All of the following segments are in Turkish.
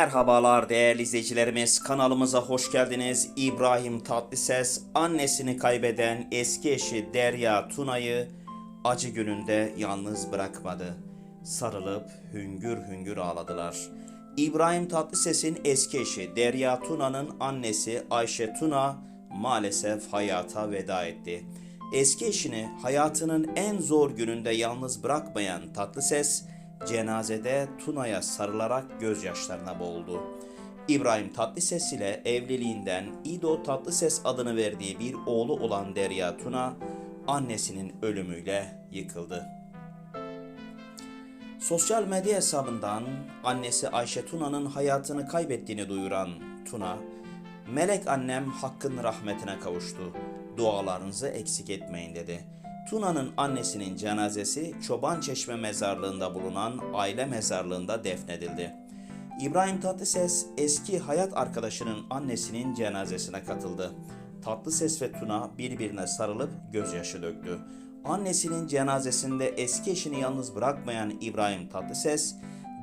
Merhabalar değerli izleyicilerimiz kanalımıza hoş geldiniz. İbrahim Tatlıses annesini kaybeden eski eşi Derya Tuna'yı acı gününde yalnız bırakmadı. Sarılıp hüngür hüngür ağladılar. İbrahim Tatlıses'in eski eşi Derya Tuna'nın annesi Ayşe Tuna maalesef hayata veda etti. Eski eşini hayatının en zor gününde yalnız bırakmayan Tatlıses, cenazede Tuna'ya sarılarak gözyaşlarına boğuldu. İbrahim Tatlıses ile evliliğinden İdo Tatlıses adını verdiği bir oğlu olan Derya Tuna, annesinin ölümüyle yıkıldı. Sosyal medya hesabından annesi Ayşe Tuna'nın hayatını kaybettiğini duyuran Tuna, Melek annem hakkın rahmetine kavuştu. Dualarınızı eksik etmeyin dedi. Tuna'nın annesinin cenazesi Çoban Çeşme mezarlığında bulunan aile mezarlığında defnedildi. İbrahim Tatlıses eski hayat arkadaşının annesinin cenazesine katıldı. Tatlıses ve Tuna birbirine sarılıp gözyaşı döktü. Annesinin cenazesinde eski eşini yalnız bırakmayan İbrahim Tatlıses,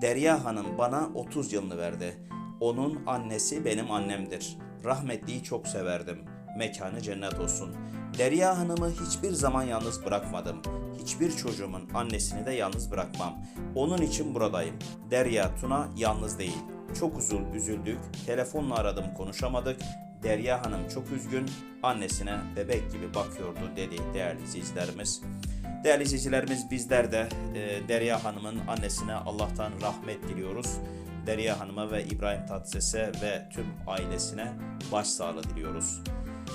Derya Hanım bana 30 yılını verdi. Onun annesi benim annemdir. Rahmetliyi çok severdim. Mekanı cennet olsun. Derya Hanım'ı hiçbir zaman yalnız bırakmadım. Hiçbir çocuğumun annesini de yalnız bırakmam. Onun için buradayım. Derya Tuna yalnız değil. Çok uzun üzüldük. Telefonla aradım konuşamadık. Derya Hanım çok üzgün. Annesine bebek gibi bakıyordu dedi değerli izleyicilerimiz. Değerli izleyicilerimiz bizler de e, Derya Hanım'ın annesine Allah'tan rahmet diliyoruz. Derya Hanım'a ve İbrahim Tatlıses'e ve tüm ailesine başsağlığı diliyoruz.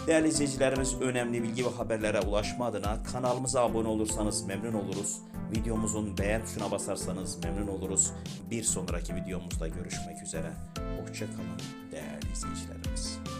Değerli izleyicilerimiz önemli bilgi ve haberlere ulaşma adına kanalımıza abone olursanız memnun oluruz. Videomuzun beğen tuşuna basarsanız memnun oluruz. Bir sonraki videomuzda görüşmek üzere. Hoşçakalın değerli izleyiciler.